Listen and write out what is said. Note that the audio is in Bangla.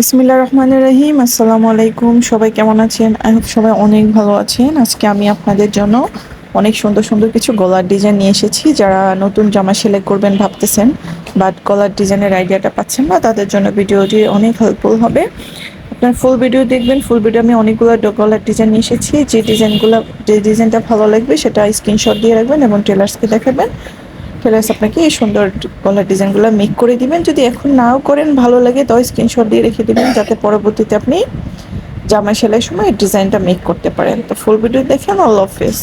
বিসমিল্লা রহমান রহিম, আসসালামু আলাইকুম। সবাই কেমন আছেন? আই হোপ সবাই অনেক ভালো আছেন। আজকে আমি আপনাদের জন্য অনেক সুন্দর সুন্দর কিছু গলার ডিজাইন নিয়ে এসেছি। যারা নতুন জামা সেলাই করবেন ভাবতেছেন বাট গলার ডিজাইনের আইডিয়াটা পাচ্ছেন না, তাদের জন্য ভিডিওটি অনেক হেল্পফুল হবে। আপনার ফুল ভিডিও দেখবেন। ফুল ভিডিও আমি অনেকগুলো গলার ডিজাইন নিয়ে এসেছি। যে ডিজাইনগুলো যে ডিজাইনটা ভালো লাগবে, সেটা স্ক্রিনশট দিয়ে রাখবেন এবং টেলার্সকে দেখাবেন। টেলার্স আপনাকে এই সুন্দর গলার ডিজাইনগুলো মেক করে দিবেন। যদি এখন নাও করেন, ভালো লাগে তো স্ক্রিনশট দিয়ে রেখে দিবেন, যাতে পরবর্তীতে আপনি জামা সেলাই সময় ডিজাইনটা মেক করতে পারেন। তো ফুল ভিডিও দেখেন অল অফিস